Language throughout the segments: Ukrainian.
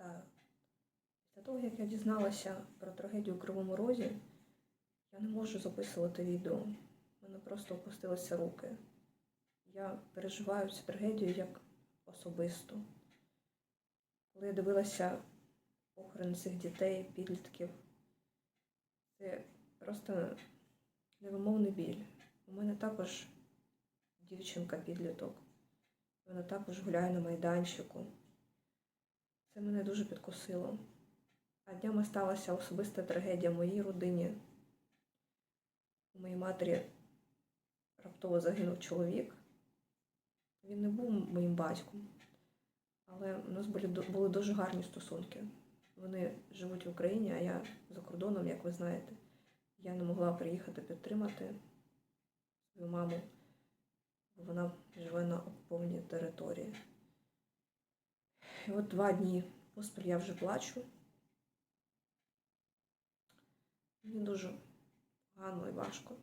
Вітаю. Після того, як я дізналася про трагедію у Кривому Розі, я не можу записувати відео. У мене просто опустилися руки. Я переживаю цю трагедію як особисто. Коли я дивилася похорон цих дітей, підлітків, це просто невимовний біль. У мене також дівчинка-підліток. Вона також гуляє на майданчику. Це мене дуже підкосило. А днями сталася особиста трагедія в моїй родині. У моїй матері раптово загинув чоловік. Він не був моїм батьком, але у нас були, були дуже гарні стосунки. Вони живуть в Україні, а я за кордоном, як ви знаєте. Я не могла приїхати підтримати свою маму, бо вона живе на окупованій території. І от два дні поспіль я вже плачу. Мені дуже погано і важко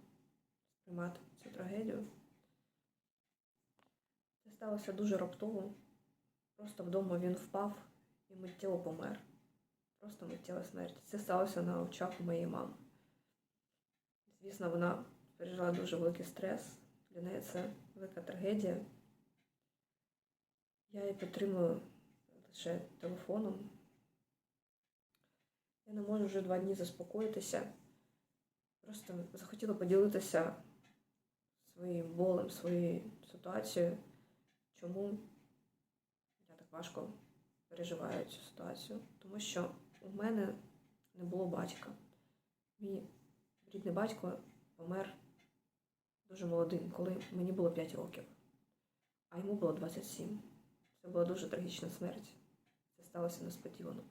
сприймати цю трагедію. Це сталося дуже раптово. Просто вдома він впав і миттєво помер. Просто миттєва смерть. Це сталося на очах у моєї мами. Звісно, вона пережила дуже великий стрес. Для неї це велика трагедія. Я її підтримую лише телефоном. Я не можу вже два дні заспокоїтися. Просто захотіла поділитися своїм болем, своєю ситуацією, чому я так важко переживаю цю ситуацію. Тому що у мене не було батька. Мій рідний батько помер дуже молодим, коли мені було 5 років, а йому було 27. Це була дуже трагічна смерть. Це сталося несподівано.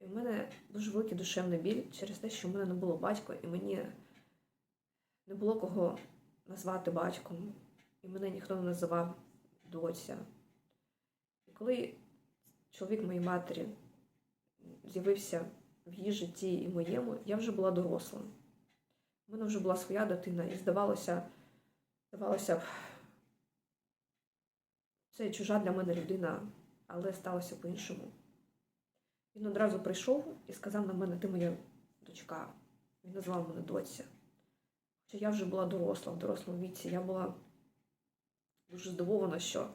І в мене дуже великий душевний біль через те, що в мене не було батька, і мені не було кого назвати батьком, і мене ніхто не називав доця. І коли чоловік моєї матері з'явився в її житті і моєму, я вже була доросла. У мене вже була своя дитина, і здавалося, здавалося б, це чужа для мене людина, але сталося по-іншому. Він одразу прийшов і сказав на мене, ти моя дочка. Він назвав мене доця. Хоча я вже була доросла, в дорослому віці. Я була дуже здивована, що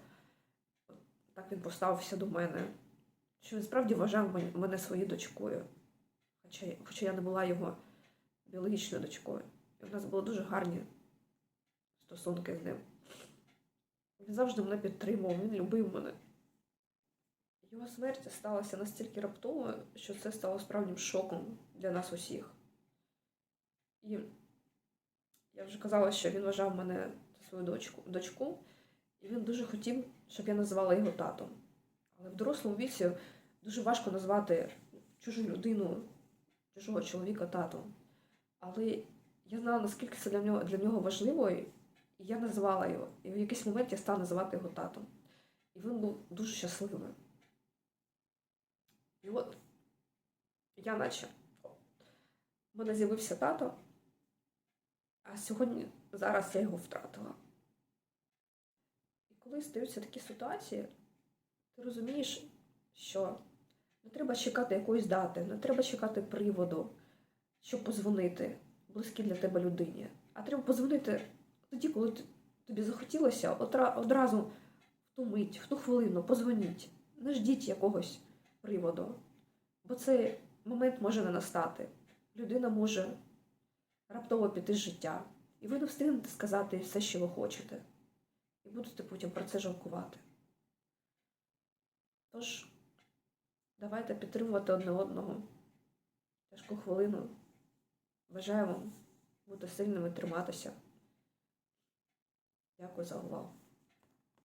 так він поставився до мене, що він справді вважав мене своєю дочкою. Хоча, хоча я не була його біологічною дочкою. І в нас були дуже гарні стосунки з ним. Він завжди мене підтримував, він любив мене. Його смерть сталася настільки раптово, що це стало справжнім шоком для нас усіх. І я вже казала, що він вважав мене за свою дочку, дочку, і він дуже хотів, щоб я називала його татом. Але в дорослому віці дуже важко назвати чужу людину, чужого чоловіка татом. Але я знала, наскільки це для нього, для нього важливо, і я називала його. І в якийсь момент я стала називати його татом. І він був дуже щасливим. І от я наче в мене з'явився тато, а сьогодні зараз я його втратила. І коли стаються такі ситуації, ти розумієш, що не треба чекати якоїсь дати, не треба чекати приводу, щоб позвонити близькій для тебе людині. А треба позвонити тоді, коли тобі захотілося, одразу в ту мить, в ту хвилину позвоніть. Не ждіть якогось приводу. Бо цей момент може не настати. Людина може раптово піти з життя. І ви не встигнете сказати все, що ви хочете. І будете потім про це жалкувати. Тож, давайте підтримувати одне одного тяжку хвилину. Бажаю вам бути сильними, триматися. É coisa rural.